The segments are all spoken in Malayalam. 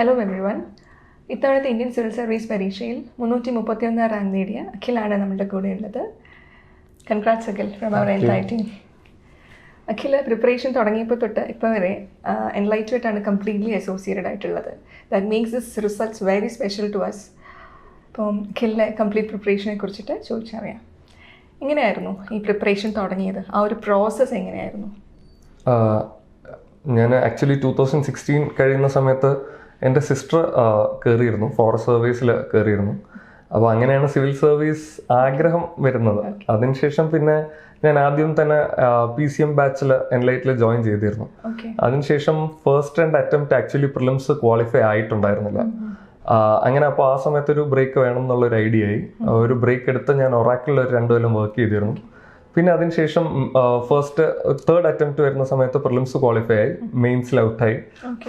ഹലോ എവ്രി വൺ ഇത്തവണത്തെ ഇന്ത്യൻ സിവിൽ സർവീസ് പരീക്ഷയിൽ മുന്നൂറ്റി മുപ്പത്തിയൊന്ന് റാങ്ക് നേടിയ അഖിലാണ് നമ്മുടെ കൂടെ ഉള്ളത്. Congrats Akhil from our enlighting Akhil preparation തുടങ്ങിയപ്പോൾ തൊട്ട് ഇപ്പോൾ വരെ എൻലൈറ്റ് ആണ് കംപ്ലീറ്റ്ലി അസോസിയേറ്റഡ് ആയിട്ടുള്ളത്. That means this results very special to us അപ്പം അഖിലിന്റെ കംപ്ലീറ്റ് പ്രിപ്പറേഷനെ കുറിച്ചിട്ട് ചോദിച്ചറിയാം. എങ്ങനെയായിരുന്നു ഈ പ്രിപ്പറേഷൻ തുടങ്ങിയത്? ആ ഒരു പ്രോസസ്സ് എങ്ങനെയായിരുന്നു? ഞാൻ ആക്ച്വലി ടൂ തൗസൻഡ് സിക്സ്റ്റീൻ കഴിയുന്ന സമയത്ത് എന്റെ സിസ്റ്റർ കയറിയിരുന്നു ഫോറസ്റ്റ് സർവീസിൽ കയറിയിരുന്നു അപ്പോൾ അങ്ങനെയാണ് സിവിൽ സർവീസ് ആഗ്രഹം വരുന്നത്. അതിനുശേഷം പിന്നെ ഞാൻ ആദ്യം തന്നെ പി സി എം ബാച്ചിൽ എൻലൈറ്റിൽ ജോയിൻ ചെയ്തിരുന്നു. അതിനുശേഷം first and attempt actually prelims qualify ആയിട്ടുണ്ടായിരുന്നില്ല. അങ്ങനെ അപ്പോൾ ആ സമയത്ത് ഒരു ബ്രേക്ക് വേണം എന്നുള്ളൊരു ഐഡിയ ആയി. ഒരു ബ്രേക്ക് എടുത്ത് ഞാൻ ഒറാക്കിളിൽ ഒരു രണ്ടു കൊല്ലം വർക്ക് ചെയ്തിരുന്നു. പിന്നെ അതിനുശേഷം ഫസ്റ്റ് തേർഡ് അറ്റംപ്റ്റ് വരുന്ന സമയത്ത് പ്രിലിംസ് ക്വാളിഫൈ ആയി മെയിൻസിൽ ഔട്ടായി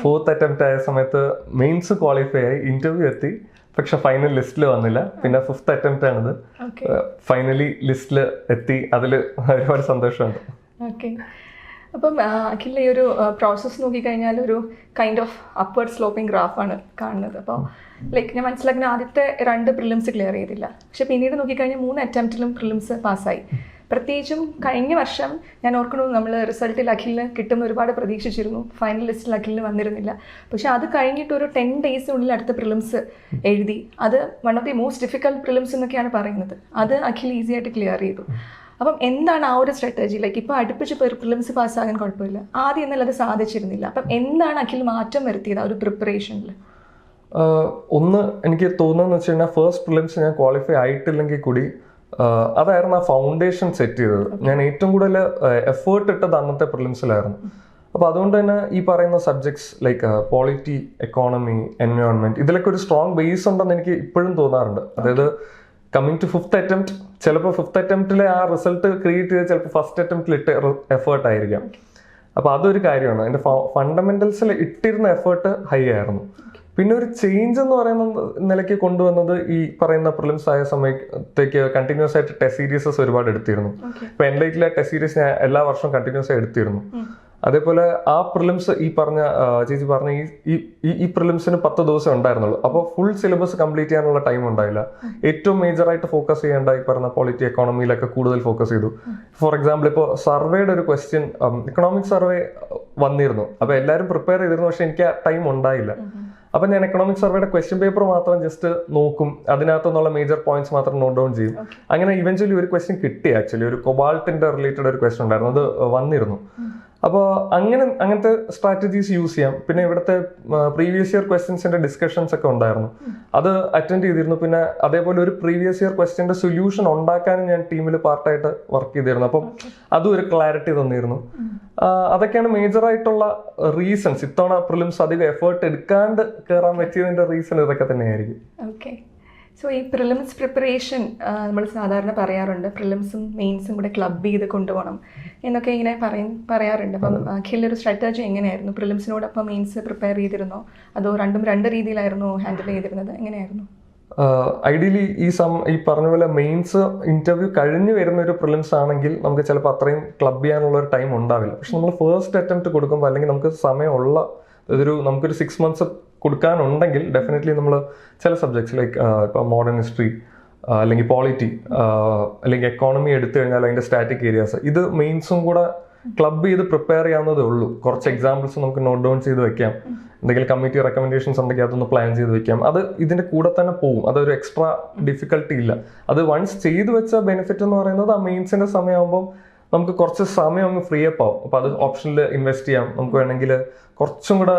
ഫോർത്ത് അറ്റംപ്റ്റ് ആയ സമയത്ത് മെയിൻസ് ക്വാളിഫൈ ആയി ഇന്റർവ്യൂ എത്തി. പക്ഷെ ഫൈനൽ ലിസ്റ്റിൽ വന്നില്ല. പിന്നെ ഫിഫ്ത് അറ്റംപ്റ്റ് ആണിത്. ഫൈനലി ലിസ്റ്റിൽ എത്തി. അതിൽ ഒരുപാട് സന്തോഷമുണ്ട്. ഓക്കെ അപ്പം അഖില ഈ ഒരു പ്രോസസ്സ് നോക്കിക്കഴിഞ്ഞാൽ ഒരു കൈൻഡ് ഓഫ് അപ്വേർഡ് സ്ലോപ്പിംഗ് ഗ്രാഫാണ് കാണുന്നത്. അപ്പോൾ ലൈക്ക് ഞാൻ മനസ്സിലാക്കുന്ന ആദ്യത്തെ രണ്ട് പ്രിലിംസ് ക്ലിയർ ചെയ്തില്ല. പക്ഷെ പിന്നീട് നോക്കിക്കഴിഞ്ഞാൽ മൂന്ന് അറ്റംപ്റ്റിലും പ്രിലിംസ് പാസ്സായി പ്രത്യേകിച്ചും കഴിഞ്ഞ വർഷം ഞാൻ ഓർക്കണു നമ്മൾ റിസൾട്ടിൽ അഖിലിന് കിട്ടുമെന്ന് ഒരുപാട് പ്രതീക്ഷിച്ചിരുന്നു. ഫൈനൽ ലിസ്റ്റിൽ അഖിലിന് വന്നിരുന്നില്ല. പക്ഷെ അത് കഴിഞ്ഞിട്ട് ഒരു ടെൻ ഡേയ്സിനുള്ളിൽ അടുത്ത പ്രിലിംസ് എഴുതി. അത് one of the most difficult prelims എന്നൊക്കെയാണ് പറയുന്നത്. അത് അഖിൽ ഈസി ആയിട്ട് ക്ലിയർ ചെയ്തു. അപ്പം എന്താണ് ആ ഒരു സ്ട്രാറ്റജി ലൈക്ക് ഇപ്പോൾ അടുപ്പിച്ച് പ്രിലിംസ് പാസ്സാകാൻ കുഴപ്പമില്ല. ആദ്യം എന്നാൽ അത് സാധിച്ചിരുന്നില്ല. അപ്പം എന്താണ് അഖിൽ മാറ്റം വരുത്തിയത് ആ ഒരു പ്രിപ്പറേഷനിൽ ഒന്ന് എനിക്ക് തോന്നുന്നത് വെച്ച് കഴിഞ്ഞാൽ ഫസ്റ്റ് പ്രിലിംസ് ഞാൻ ക്വാളിഫൈ ആയിട്ടില്ലെങ്കിൽ കൂടി അതായിരുന്നു ആ ഫൗണ്ടേഷൻ സെറ്റ് ചെയ്തത്. ഞാൻ ഏറ്റവും കൂടുതൽ എഫേർട്ട് ഇട്ടത് അന്നത്തെ പ്രിലിംസിലായിരുന്നു അപ്പോൾ അതുകൊണ്ട് തന്നെ ഈ പറയുന്ന subjects like polity economy environment ഇതിലൊക്കെ ഒരു സ്ട്രോങ് ബേസ് ഉണ്ടെന്ന് എനിക്ക് ഇപ്പോഴും തോന്നാറുണ്ട്. അതായത് കമ്മിങ് ടു ഫിഫ്ത്ത് അറ്റംപ്റ്റ് ചിലപ്പോൾ ഫിഫ്ത്ത് അറ്റംപ്റ്റിലെ ആ റിസൾട്ട് ക്രിയേറ്റ് ചെയ്ത് ചിലപ്പോൾ ഫസ്റ്റ് അറ്റംപ്റ്റിൽ ഇട്ട എഫേർട്ട് ആയിരിക്കാം. അപ്പൊ അതൊരു കാര്യമാണ്. എന്റെ ഫണ്ടമെന്റൽസിൽ ഇട്ടിരുന്ന എഫേർട്ട് ഹൈ ആയിരുന്നു. പിന്നെ ഒരു ചേഞ്ച് എന്ന് പറയുന്ന നിലയ്ക്ക് കൊണ്ടുവന്നത് ഈ പറയുന്ന പ്രിലിംസ് ആയ സമയത്തേക്ക് കണ്ടിന്യൂസ് ആയിട്ട് ടെസ്റ്റ് സീരീസസ് ഒരുപാട് എടുത്തിരുന്നു. ഇപ്പൊ എന്റെ വീട്ടിലെ ടെസ്റ്റ് സീരീസ് ഞാൻ എല്ലാ വർഷവും കണ്ടിന്യൂസ് ആയി എടുത്തിരുന്നു. അതേപോലെ ആ പ്രിലിംസ് ഈ പറഞ്ഞ ചേച്ചി പറഞ്ഞ ഈ ഈ- പ്രിലിംസിന് പത്ത് ദിവസം ഉണ്ടായിരുന്നുള്ളൂ. അപ്പോൾ ഫുൾ സിലബസ് കംപ്ലീറ്റ് ചെയ്യാനുള്ള ടൈം ഉണ്ടായില്ല. ഏറ്റവും മേജറായിട്ട് ഫോക്കസ് ചെയ്യേണ്ട ഈ പറഞ്ഞ പോളിറ്റി എക്കോണമിയിലൊക്കെ കൂടുതൽ ഫോക്കസ് ചെയ്തു. ഫോർ എക്സാമ്പിൾ ഇപ്പോൾ സർവേയുടെ ഒരു ക്വസ്റ്റ്യൻ എക്കണോമിക് സർവേ വന്നിരുന്നു. അപ്പോൾ എല്ലാവരും പ്രിപ്പയർ ചെയ്തിരുന്നു പക്ഷെ എനിക്ക് ആ ടൈം ഉണ്ടായില്ല. അപ്പൊ ഞാൻ എക്കണോമിക് സർവേയുടെ ക്വസ്റ്റ്യൻ പേപ്പർ മാത്രം ജസ്റ്റ് നോക്കും. അതിനകത്തുനിന്നുള്ള മേജർ പോയിന്റ്സ് മാത്രം നോട്ട് ഡൗൺ ചെയ്യും. അങ്ങനെ ഇവൻച്വലി ഒരു ക്വസ്റ്റ്യൻ കിട്ടി ആക്ച്വലി ഒരു കൊബാൾട്ടിന്റെ റിലേറ്റഡ് ഒരു ക്വസ്റ്റ്യൻ ഉണ്ടായിരുന്നു. അത് വന്നിരുന്നു. അപ്പോൾ അങ്ങനെ അങ്ങനത്തെ സ്ട്രാറ്റജീസ് യൂസ് ചെയ്യാം. പിന്നെ ഇവിടുത്തെ പ്രീവിയസ് ഇയർ ക്വസ്റ്റ്യൻസിന്റെ ഡിസ്കഷൻസ് ഒക്കെ ഉണ്ടായിരുന്നു. അത് അറ്റൻഡ് ചെയ്തിരുന്നു. പിന്നെ അതേപോലെ ഒരു പ്രീവിയസ് ഇയർ ക്വസ്റ്റ്യന്റെ സൊല്യൂഷൻ ഉണ്ടാക്കാനും ഞാൻ ടീമിൽ പാർട്ടായിട്ട് വർക്ക് ചെയ്തിരുന്നു. അപ്പം അതും ഒരു ക്ലാരിറ്റി തന്നിരുന്നു. അതൊക്കെയാണ് മേജർ ആയിട്ടുള്ള റീസൺസ് ഇത്തവണ പ്രിലിംസ് അധികം എഫേർട്ട് എടുക്കാണ്ട് കയറാൻ പറ്റിയതിന്റെ റീസൺ ഇതൊക്കെ തന്നെയായിരിക്കും. ഓക്കെ സോ ഈ പ്രിലിംസ് പ്രിപ്പറേഷൻ നമ്മൾ സാധാരണ പറയാറുണ്ട്. പ്രിലിംസും മെയിൻസും കൂടെ ക്ലബ് ചെയ്ത് കൊണ്ടുപോകണം എന്നൊക്കെ ഇങ്ങനെ പറയും പറയാറുണ്ട്. അപ്പം അഖിലൊരു സ്ട്രാറ്റജി എങ്ങനെയായിരുന്നു? പ്രിലിംസിനോടൊപ്പം മെയിൻസ് പ്രിപ്പയർ ചെയ്തിരുന്നോ? അതോ രണ്ടും രണ്ട് രീതിയിലായിരുന്നു ഹാൻഡിൽ ചെയ്തിരുന്നത്? എങ്ങനെയായിരുന്നു? ഐഡിയലി ഈ സം ഈ പറഞ്ഞ പോലെ മെയിൻസ് ഇന്റർവ്യൂ കഴിഞ്ഞ് വരുന്ന ഒരു പ്രിലിംസ് ആണെങ്കിൽ നമുക്ക് ചിലപ്പോൾ അത്രയും ക്ലബ് ചെയ്യാനുള്ള ഒരു ടൈം ഉണ്ടാവില്ല. പക്ഷെ നമ്മൾ ഫസ്റ്റ് അറ്റംപ്റ്റ് കൊടുക്കുമ്പോൾ അല്ലെങ്കിൽ നമുക്ക് സമയമുള്ള ഇതൊരു നമുക്കൊരു സിക്സ് മന്ത്സ് കൊടുക്കാനുണ്ടെങ്കിൽ ഡെഫിനറ്റ്ലി നമ്മൾ ചില സബ്ജക്ട്സ് ലൈക്ക് ഇപ്പോൾ മോഡേൺ ഹിസ്റ്ററി അല്ലെങ്കിൽ പോളിറ്റി അല്ലെങ്കിൽ എക്കോണമി എടുത്തു കഴിഞ്ഞാൽ അതിന്റെ സ്റ്റാറ്റിക് ഏരിയാസ് ഇത് മെയിൻസും കൂടെ ക്ലബ് ചെയ്ത് പ്രിപ്പയർ ചെയ്യാവുന്നതേ ഉള്ളൂ. കുറച്ച് എക്സാമ്പിൾസ് നമുക്ക് നോട്ട് ഡൗൺ ചെയ്ത് വെക്കാം. എന്തെങ്കിലും കമ്മിറ്റി റെക്കമെൻഡേഷൻസ് ഉണ്ടെങ്കിൽ അതൊന്ന് പ്ലാൻ ചെയ്ത് വെക്കാം. അത് ഇതിന്റെ കൂടെ തന്നെ പോകും അതൊരു എക്സ്ട്രാ ഡിഫിക്കൽട്ടി ഇല്ല. അത് വൺസ് ചെയ്തു വെച്ച ബെനിഫിറ്റ് എന്ന് പറയുന്നത് ആ മെയിൻസിന്റെ സമയമാകുമ്പോൾ നമുക്ക് കുറച്ച് സമയം അങ്ങ് ഫ്രീ അപ്പ് ആവും. അപ്പോൾ അത് ഓപ്ഷനിൽ ഇൻവെസ്റ്റ് ചെയ്യാം. നമുക്ക് വേണമെങ്കിൽ കുറച്ചും കൂടെ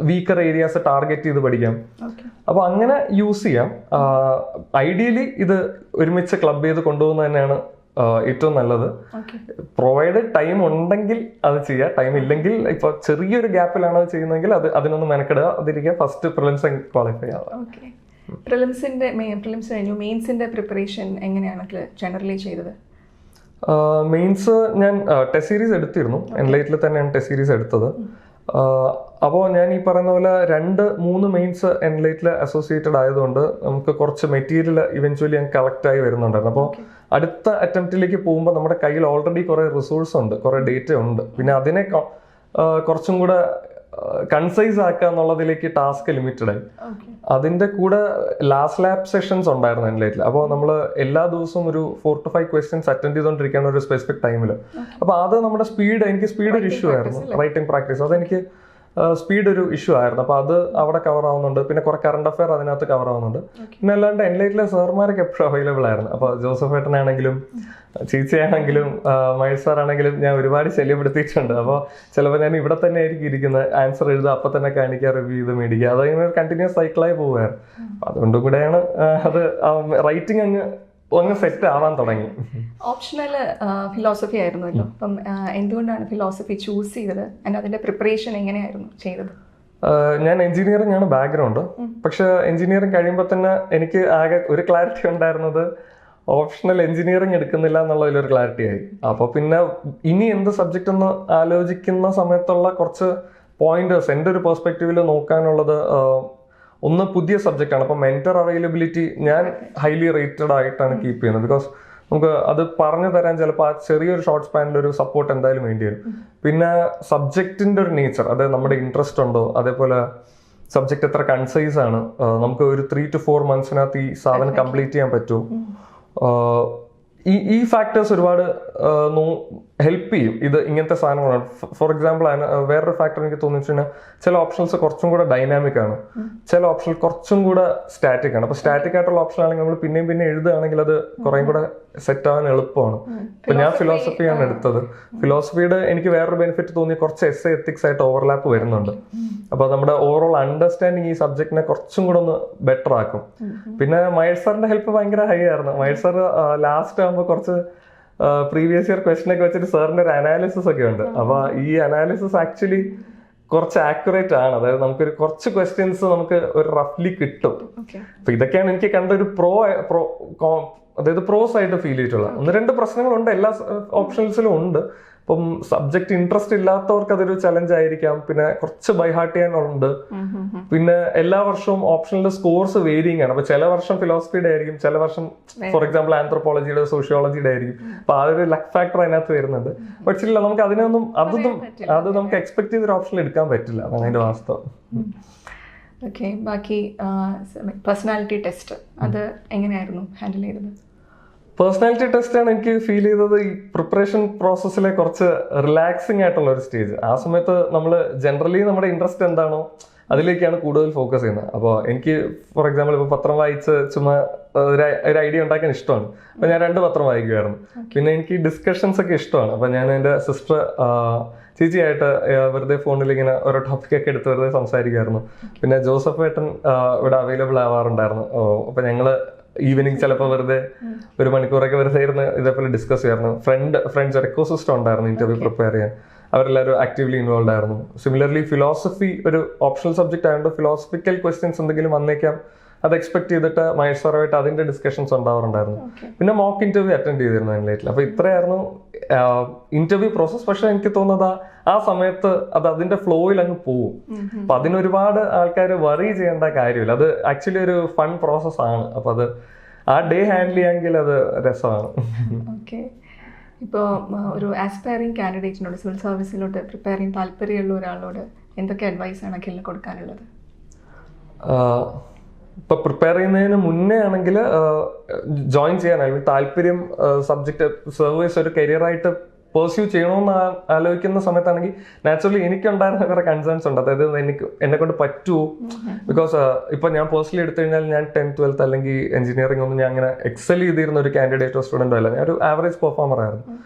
വീക്കർ ഏരിയാസ് ടാർഗറ്റ് ചെയ്ത് പഠിക്കാം. അപ്പോൾ അപ്പൊ അങ്ങനെ യൂസ് ചെയ്യാം. ഐഡിയലി ഇത് ഒരുമിച്ച് ക്ലബ് ചെയ്ത് കൊണ്ടുപോകുന്നത് തന്നെയാണ് ഏറ്റവും നല്ലത്. പ്രൊവൈഡ് ടൈം ഉണ്ടെങ്കിൽ അത് ചെയ്യാം. ടൈം ഇല്ലെങ്കിൽ ഇപ്പൊ ചെറിയൊരു ഗ്യാപ്പിലാണ് അത് ചെയ്യുന്നതെങ്കിൽ അത് അതിനൊന്ന് മെനക്കെടുക. അതിരിക്കുക ഫസ്റ്റ് പ്രിലിംസ് ക്വാളിഫൈ ആവുക. പ്രിലിംസിന്റെ പ്രിലിംസ് കഴിഞ്ഞു. മെയിൻസിന്റെ പ്രിപ്പറേഷൻ എങ്ങനെയാണ് ജനറലി ചെയ്തത്? മെയിൻസ് ഞാൻ ടെസ്റ്റ് സീരീസ് എടുത്തിരുന്നു. എൻലൈറ്റിൽ തന്നെയാണ് ടെസ്റ്റ് സീരീസ് എടുത്തത്. അപ്പോൾ ഞാൻ ഈ പറയുന്ന പോലെ രണ്ട് മൂന്ന് മെയിൻസ് എൻലൈറ്റിൽ അസോസിയേറ്റഡ് ആയതുകൊണ്ട് നമുക്ക് കുറച്ച് മെറ്റീരിയൽ ഇവൻച്വലി ഞാൻ കളക്ട് ആയി വരുന്നുണ്ടായിരുന്നു. അപ്പോൾ അടുത്ത അറ്റംപ്റ്റിലേക്ക് പോകുമ്പോൾ നമ്മുടെ കയ്യിൽ ഓൾറെഡി കുറേ റിസോഴ്സ് ഉണ്ട് കുറേ ഡേറ്റ ഉണ്ട്. പിന്നെ അതിനെ കുറച്ചും കൂടെ കൺസൈസ് ആക്കുക എന്നുള്ളതിലേക്ക് ടാസ്ക് ലിമിറ്റഡ് ആയി. അതിന്റെ കൂടെ ലാസ്റ്റ് ലാബ് സെഷൻസ് ഉണ്ടായിരുന്നു എന്റെ ലൈറ്റിൽ അപ്പോൾ നമ്മൾ എല്ലാ ദിവസവും ഒരു four to five questions attend ചെയ്തുകൊണ്ടിരിക്കുകയാണ് ഒരു സ്പെസിഫിക് ടൈമിൽ അപ്പോൾ അത് നമ്മുടെ സ്പീഡ് എനിക്ക് സ്പീഡ് ഒരു ഇഷ്യൂ ആയിരുന്നു. റൈറ്റിംഗ് പ്രാക്ടീസ് അതെനിക്ക് സ്പീഡ് ഒരു ഇഷ്യൂ ആയിരുന്നു. അപ്പോൾ അത് അവിടെ കവർ ആവുന്നുണ്ട്. പിന്നെ കുറെ കറണ്ട് അഫയർ അതിനകത്ത് കവർ ആവുന്നുണ്ട്. പിന്നെ അല്ലാണ്ട് എൻലൈറ്റിലെ സാർമാരൊക്കെ എപ്പോഴും അവൈലബിൾ ആയിരുന്നു. അപ്പോൾ ജോസഫ് ഏട്ടനാണെങ്കിലും ചീച്ചയാണെങ്കിലും മഹേഷ് സാറാണെങ്കിലും ഞാൻ ഒരുപാട് ശല്യപ്പെടുത്തിയിട്ടുണ്ട്. അപ്പോൾ ചിലപ്പോൾ ഞാൻ ഇവിടെ തന്നെ ആയിരിക്കും ഇരിക്കുന്നത്. ആൻസർ എഴുതുക അപ്പം തന്നെ കാണിക്കുക റിവ്യൂ ചെയ്ത് മേടിക്കുക. അതങ്ങനെ ഒരു കണ്ടിന്യൂസ് സൈക്കിളായി പോവുകയാണ്. അതുകൊണ്ടും കൂടെയാണ് അത് റൈറ്റിംഗ് അങ്ങ് അങ്ങ് സെറ്റ് ആവാൻ തുടങ്ങി. ഓപ്ഷണൽ ഫിലോസഫി ആയിരുന്നല്ലോ. അപ്പം എന്തുകൊണ്ടാണ് ഫിലോസഫി ചൂസ് ചെയ്തത്? ആൻഡ് അതിന്റെ പ്രിപ്പറേഷൻ എങ്ങനെയായിരുന്നു ചെയ്തത്? ഞാൻ എഞ്ചിനീയറിംഗ് ആണ് ബാക്ക്ഗ്രൗണ്ട് പക്ഷെ എഞ്ചിനീയറിംഗ് കഴിയുമ്പോൾ തന്നെ എനിക്ക് ആകെ ഒരു ക്ലാരിറ്റി ഉണ്ടായിരുന്നത് ഓപ്ഷണൽ എഞ്ചിനീയറിംഗ് എടുക്കുന്നില്ല എന്നുള്ളതിലൊരു ക്ലാരിറ്റി ആയി. അപ്പോൾ പിന്നെ ഇനി എന്ത് സബ്ജക്റ്റ് ഒന്ന് ആലോചിക്കുന്ന സമയത്തുള്ള കുറച്ച് പോയിന്റേഴ്സ് എന്റെ ഒരു പെർസ്പെക്റ്റീവിൽ നോക്കാനുള്ളത് ഒന്ന് പുതിയ സബ്ജക്റ്റ് ആണ്. അപ്പോൾ മെന്റർ അവൈലബിലിറ്റി ഞാൻ ഹൈലി റേറ്റഡ് ആയിട്ടാണ് കീപ്പ് ചെയ്യുന്നത്. ബിക്കോസ് നമുക്ക് അത് പറഞ്ഞു തരാൻ ചിലപ്പോൾ ആ ചെറിയൊരു ഷോർട്ട് സ്പാനിൽ ഒരു സപ്പോർട്ട് എന്തായാലും വേണ്ടി വരും. പിന്നെ സബ്ജക്റ്റിന്റെ ഒരു നേച്ചർ അതായത് നമ്മുടെ ഇൻട്രസ്റ്റ് ഉണ്ടോ? അതേപോലെ സബ്ജക്റ്റ് എത്ര കൺസൈസ് ആണ്? നമുക്ക് ഒരു ത്രീ ടു ഫോർ മന്ത്സിനകത്ത് ഈ സാധനം കംപ്ലീറ്റ് ചെയ്യാൻ പറ്റുമോ? ഈ ഈ ഫാക്ടേഴ്സ് ഒരുപാട് ഹെൽപ്പ് ചെയ്യും. ഇത് ഇങ്ങനത്തെ സാധനങ്ങളാണ്. ഫോർ എക്സാമ്പിൾ വേറൊരു ഫാക്ടർ എനിക്ക് തോന്നിച്ചു ചില ഓപ്ഷൻസ് കുറച്ചും കൂടെ ഡൈനാമിക് ആണ്. ചില ഓപ്ഷൻ കുറച്ചും കൂടെ സ്റ്റാറ്റിക് ആണ്. അപ്പൊ സ്റ്റാറ്റിക് ആയിട്ടുള്ള ഓപ്ഷൻ ആണെങ്കിൽ നമ്മൾ പിന്നെയും പിന്നെ എഴുതുകയാണെങ്കിൽ അത് കുറേം കൂടെ സെറ്റ് ആവാൻ എളുപ്പമാണ്. ഇപ്പൊ ഞാൻ ഫിലോസഫിയാണ് എടുത്തത്. ഫിലോസഫിയുടെ എനിക്ക് വേറൊരു ബെനിഫിറ്റ് തോന്നി കുറച്ച് എസ് എ എത്തിക്സ് ആയിട്ട് ഓവർലാപ്പ് വരുന്നുണ്ട്. അപ്പൊ നമ്മുടെ ഓവറോൾ അണ്ടർസ്റ്റാൻഡിങ് ഈ സബ്ജക്റ്റിനെ കുറച്ചും കൂടെ ഒന്ന് ബെറ്റർ ആക്കും. പിന്നെ മയർ സാറിന്റെ ഹെൽപ്പ് ഭയങ്കര ഹൈ ആയിരുന്നു. മയർ സാർ ലാസ്റ്റ് ആകുമ്പോൾ കുറച്ച് പ്രീവിയസ് ഇയർ ക്വസ്റ്റൻ ഒക്കെ വെച്ചിട്ട് സാറിന്റെ ഒരു അനാലിസിസ് ഒക്കെ ഉണ്ട്. അപ്പൊ ഈ അനാലിസിസ് ആക്ച്വലി കുറച്ച് ആക്യുറേറ്റ് ആണ്. അതായത് നമുക്കൊരു കുറച്ച് ക്വസ്റ്റ്യൻസ് നമുക്ക് ഒരു റഫ്ലി കിട്ടും. അപ്പൊ ഇതൊക്കെയാണ് എനിക്ക് കണ്ട ഒരു പ്രോ പ്രോ അതായത് പ്രോസ് ആയിട്ട് ഫീൽ ചെയ്തിട്ടുള്ളത്. ഒന്ന് രണ്ട് പ്രശ്നങ്ങളുണ്ട്. എല്ലാ ഓപ്ഷൻസിലും ഉണ്ട്. ഇപ്പം സബ്ജക്ട് ഇൻട്രസ്റ്റ് ഇല്ലാത്തവർക്ക് അതൊരു ചലഞ്ച് ആയിരിക്കാം. പിന്നെ കുറച്ച് ബൈഹാർട്ട് ചെയ്യാനുണ്ട്. പിന്നെ എല്ലാ വർഷവും ഓപ്ഷനിലെ സ്കോർസ് വേരിയിങ് ആണ് അപ്പൊ ചില വർഷം ഫിലോസഫിയുടെ ആയിരിക്കും ചില വർഷം ഫോർ എക്സാമ്പിൾ ആന്ത്രോപോളജിയുടെ സോഷ്യോളജിയുടെ ആയിരിക്കും. അപ്പൊ ആ ഒരു ലക്ക് ഫാക്ടർ അതിനകത്ത് വരുന്നുണ്ട്. പക്ഷേ ഇല്ല നമുക്ക് അതിനൊന്നും അതൊന്നും അത് നമുക്ക് എക്സ്പെക്ട് ചെയ്തൊരു ഓപ്ഷൻ എടുക്കാൻ പറ്റില്ല. അതാണ് അതിന്റെ വാസ്തവം. ഓക്കെ ബാക്കി പേഴ്സണാലിറ്റി ടെസ്റ്റ് അത് എങ്ങനെയായിരുന്നു ഹാൻഡിൽ ചെയ്തത്? പേഴ്സണാലിറ്റി ടെസ്റ്റ് ആണ് എനിക്ക് ഫീൽ ചെയ്തത് ഈ പ്രിപ്പറേഷൻ പ്രോസസ്സിലെ കുറച്ച് റിലാക്സിങ് ആയിട്ടുള്ള ഒരു സ്റ്റേജ് ആ സമയത്ത് നമ്മൾ ജനറലി നമ്മുടെ ഇൻട്രസ്റ്റ് എന്താണോ അതിലേക്കാണ് കൂടുതൽ ഫോക്കസ് ചെയ്യുന്നത്. അപ്പോൾ എനിക്ക് ഫോർ എക്സാമ്പിൾ ഇപ്പോൾ പത്രം വായിച്ച് ചുമ്മാ ഒരു ഐഡിയ ഉണ്ടാക്കാൻ ഇഷ്ടമാണ്. അപ്പോൾ ഞാൻ രണ്ട് പത്രം വായിക്കുമായിരുന്നു പിന്നെ എനിക്ക് ഡിസ്കഷൻസ് ഒക്കെ ഇഷ്ടമാണ്. അപ്പോൾ ഞാൻ എന്റെ സിസ്റ്റർ ചേച്ചിയായിട്ട് വെറുതെ ഫോണിൽ ഇങ്ങനെ ഓരോ ടോപ്പിക് ഒക്കെ എടുത്ത് വെറുതെ സംസാരിക്കുമായിരുന്നു പിന്നെ ജോസഫ് ഏട്ടൻ ഇവിടെ അവൈലബിൾ ആവാറുണ്ടായിരുന്നു. ഓ, അപ്പോൾ ഞങ്ങൾ ഈവനിങ് ചിലപ്പോൾ വെറുതെ ഒരു മണിക്കൂറൊക്കെ വെറുതെ ഇരുന്ന് ഇതേപോലെ ഡിസ്കസ് ചെയ്യായിരുന്നു. ഫ്രണ്ട് ഫ്രണ്ട്സ് ഒരു എക്കോസിസ്റ്റം ഉണ്ടായിരുന്നു ഇന്റർവ്യൂ പ്രിപ്പയർ ചെയ്യാൻ. അവരെല്ലാവരും ആക്റ്റീവ്ലി ഇൻവോൾവ് ആയിരുന്നു. സിമിലർലി ഫിലോസഫി ഒരു ഓപ്ഷണൽ സബ്ജക്റ്റ് ആയതുകൊണ്ട് ഫിലോസഫിക്കൽ ക്വസ്റ്റ്യൻസ് എന്തെങ്കിലും വന്നേക്കാം. അത് എക്സ്പെക്ട് ചെയ്തിട്ട് മഹേഷ് സാറുമായിട്ട് അതിന്റെ ഡിസ്കഷൻസ് ഉണ്ടാവാറുണ്ടായിരുന്നു. പിന്നെ മോക്ക് ഇന്റർവ്യൂ അറ്റൻഡ് ചെയ്തിരുന്നു എൻലൈറ്റിൽ അപ്പൊ ഇത്രയായിരുന്നു ഇന്റർവ്യൂ പ്രോസസ് പക്ഷെ എനിക്ക് തോന്നുന്നത് ആ- സമയത്ത് അത് അതിന്റെ ഫ്ലോയിൽ അങ്ങ് പോവും. അപ്പൊ അതിനൊരുപാട് ആൾക്കാർ വറി ചെയ്യേണ്ട കാര്യമില്ല. അത് ആക്ച്വലി ഒരു ഫൺ പ്രോസസ് ആണ്. അപ്പൊ അത് ആ ഡേ ഹാൻഡിൽ ചെയ്യാമെങ്കിൽ അത് രസമാണ്. ഓക്കെ ഇപ്പോൾ ഒരു ആസ്പയറിംഗ് കാൻഡിഡേറ്റിനോട് സിവിൽ സർവീസിലോട്ട് പ്രിപ്പയർ ചെയ്യാൻ താല്പര്യമുള്ള ഒരാളോട് എന്തൊക്കെ അഡ്വൈസ് ആണ് അഖിലിന് കൊടുക്കാനുള്ളത്? ഇപ്പൊ പ്രിപ്പയർ ചെയ്യുന്നതിന് മുന്നേ ആണെങ്കിൽ ജോയിൻ ചെയ്യാൻ അല്ലെങ്കിൽ താല്പര്യം സബ്ജക്ട് സർവീസ് ഒരു കരിയർ ആയിട്ട് പെർസ്യൂ ചെയ്യണമെന്ന് ആലോചിക്കുന്ന സമയത്താണെങ്കിൽ നാച്ചുറലി എനിക്കുണ്ടായിരുന്ന കുറെ കൺസേൺസ് ഉണ്ട്. അതായത് എനിക്ക് എന്നെ കൊണ്ട് പറ്റുമോ ബിക്കോസ് ഇപ്പൊ ഞാൻ പേഴ്സണലി എടുത്തു കഴിഞ്ഞാൽ ഞാൻ ടെൻത്ത് ട്വൽത്ത് അല്ലെങ്കിൽ എഞ്ചിനീയറിംഗ് ഒന്നും ഞാൻ അങ്ങനെ എക്സൽ ചെയ്തിരുന്ന ഒരു കാൻഡിഡേറ്റോ സ്റ്റുഡന്റോ അല്ല. ഞാൻ ഒരു ആവറേജ് പെർഫോമർ ആയിരുന്നു.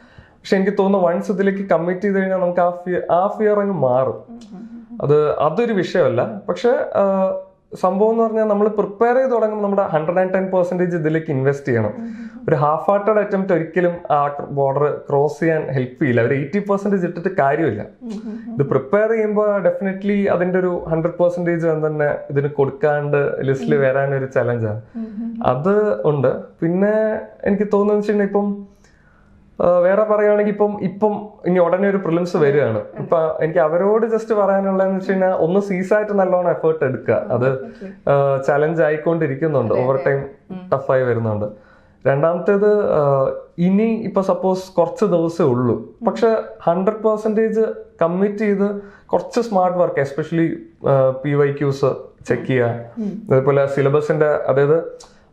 പക്ഷെ എനിക്ക് തോന്നുന്നു വൺസ് ഇതിലേക്ക് കമ്മിറ്റ് ചെയ്ത് കഴിഞ്ഞാൽ നമുക്ക് ആ ഫിയർ ആ ഫിയർ അങ്ങ് മാറും. അത് അതൊരു വിഷയമല്ല. പക്ഷെ സംഭവം എന്ന് പറഞ്ഞാൽ നമ്മൾ പ്രിപ്പയർ ചെയ്ത് തുടങ്ങുമ്പോൾ നമ്മുടെ ഹൺഡ്രഡ് ആൻഡ് ടെൻ പെർസെന്റേജ് ഇതിലേക്ക് ഇൻവെസ്റ്റ് ചെയ്യണം. ഒരു ഹാഫ് ഹാർട്ടഡ് അറ്റംപ്റ്റ് ഒരിക്കലും ആ ബോർഡർ ക്രോസ് ചെയ്യാൻ ഹെൽപ്പ് ചെയ്യില്ല. ഒരു എയ്റ്റി പെർസെന്റേജ് ഇട്ടിട്ട് കാര്യമില്ല. ഇത് പ്രിപ്പയർ ചെയ്യുമ്പോൾ ഡെഫിനറ്റ്ലി അതിന്റെ ഒരു ഹൺഡ്രഡ് പെർസെന്റേജ് തന്നെ ഇതിന് കൊടുക്കാണ്ട് ലിസ്റ്റിൽ വരാനൊരു ഒരു ചലഞ്ചാണ് അത് ഉണ്ട്. പിന്നെ എനിക്ക് തോന്നുന്നത് വെച്ചിട്ടുണ്ടെങ്കിൽ ഇപ്പം വേറെ പറയുകയാണെങ്കിൽ ഇപ്പം ഇപ്പം ഇനി ഉടനെ ഒരു പ്രിലിംസ് വരികയാണ്. ഇപ്പൊ എനിക്ക് അവരോട് ജസ്റ്റ് പറയാനുള്ളതെന്ന് വെച്ച് കഴിഞ്ഞാൽ ഒന്ന് സീസായിട്ട് നല്ലോണം എഫേർട്ട് എടുക്കുക. അത് ചലഞ്ച് ആയിക്കൊണ്ടിരിക്കുന്നുണ്ട്. ഓവർ ടൈം ടഫായി വരുന്നുണ്ട്. രണ്ടാമത്തേത് ഇനി ഇപ്പൊ സപ്പോസ് കുറച്ച് ദിവസമേ ഉള്ളൂ. പക്ഷെ ഹൺഡ്രഡ് പെർസെന്റേജ് കമ്മിറ്റ് ചെയ്ത് കുറച്ച് smart work especially P Y Qs check ചെയ്യുക. അതേപോലെ സിലബസിന്റെ അതായത്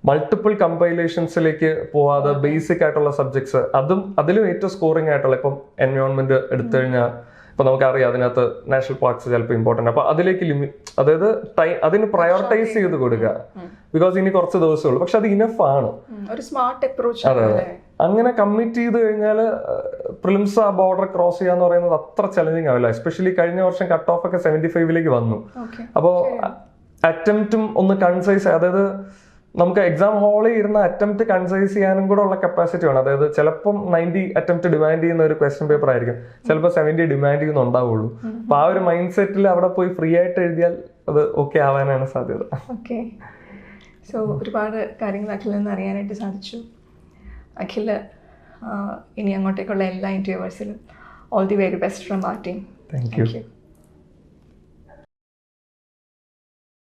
മൾട്ടിപ്പിൾ കമ്പൈലേഷൻസിലേക്ക് പോവാതെ ബേസിക് ആയിട്ടുള്ള സബ്ജക്ട്സ് അതും അതിലും ഏറ്റവും സ്കോറിംഗ് ആയിട്ടുള്ള ഇപ്പം എൻവയോൺമെന്റ് എടുത്തു കഴിഞ്ഞാൽ ഇപ്പൊ നമുക്കറിയാം അതിനകത്ത് നാഷണൽ പാർക്സ് ചിലപ്പോൾ ഇമ്പോർട്ടന്റ് അപ്പൊ അതിലേക്ക് ലിമിറ്റ് അതായത് ടൈം അതിന് പ്രയോറിറ്റൈസ് ചെയ്ത് കൊടുക്കുക ബിക്കോസ് ഇനി കുറച്ച് ദിവസമേ ഉള്ളൂ. പക്ഷെ അത് ഇനഫ് ആണ്. ഒരു സ്മാർട്ട് അപ്രോച്ച് അതെ അതെ. അങ്ങനെ കമ്മിറ്റ് ചെയ്ത് കഴിഞ്ഞാൽ പ്രിലിംസ് ആ ബോർഡർ ക്രോസ് ചെയ്യാന്ന് പറയുന്നത് അത്ര ചലഞ്ചിങ് ആവില്ല. എസ്പെഷ്യലി കഴിഞ്ഞ വർഷം കട്ട് ഓഫ് ഒക്കെ സെവന്റി ഫൈവിലേക്ക് വന്നു. അപ്പോ അപ്പോൾ അറ്റംപ്റ്റും ഒന്ന് കൺസൈസ് അതായത് നമുക്ക് എക്സാം ഹാളിൽ ഇരുന്ന അറ്റംപ്റ്റ് കൺസൈസ് ചെയ്യാനും കൂടെ ഉള്ള കപ്പാസിറ്റി വേണം. അതായത് ചിലപ്പം നയന്റി അറ്റംപ്റ്റ് ഡിമാൻഡ് ചെയ്യുന്ന ഒരു ക്വസ്റ്റ്യൻ പേപ്പർ ആയിരിക്കും. ചിലപ്പോൾ സെവന്റി ഡിമാൻഡ് ചെയ്യുന്നുണ്ടാവുള്ളൂ അപ്പൊ ആ ഒരു മൈൻഡ് സെറ്റിൽ അവിടെ പോയി ഫ്രീ ആയിട്ട് എഴുതിയാൽ അത് ഓക്കെ ആവാനാണ് സാധ്യത. ഓക്കെ സോ ഒരുപാട് കാര്യങ്ങൾ അഖിലിൽ നിന്ന് അറിയാനായിട്ട് സാധിച്ചു. അഖിൽ ഇനി അങ്ങോട്ടേക്കുള്ള എല്ലാ ഇന്റർവ്യൂവേഴ്സിലും all the very best from ആ team thank you thank you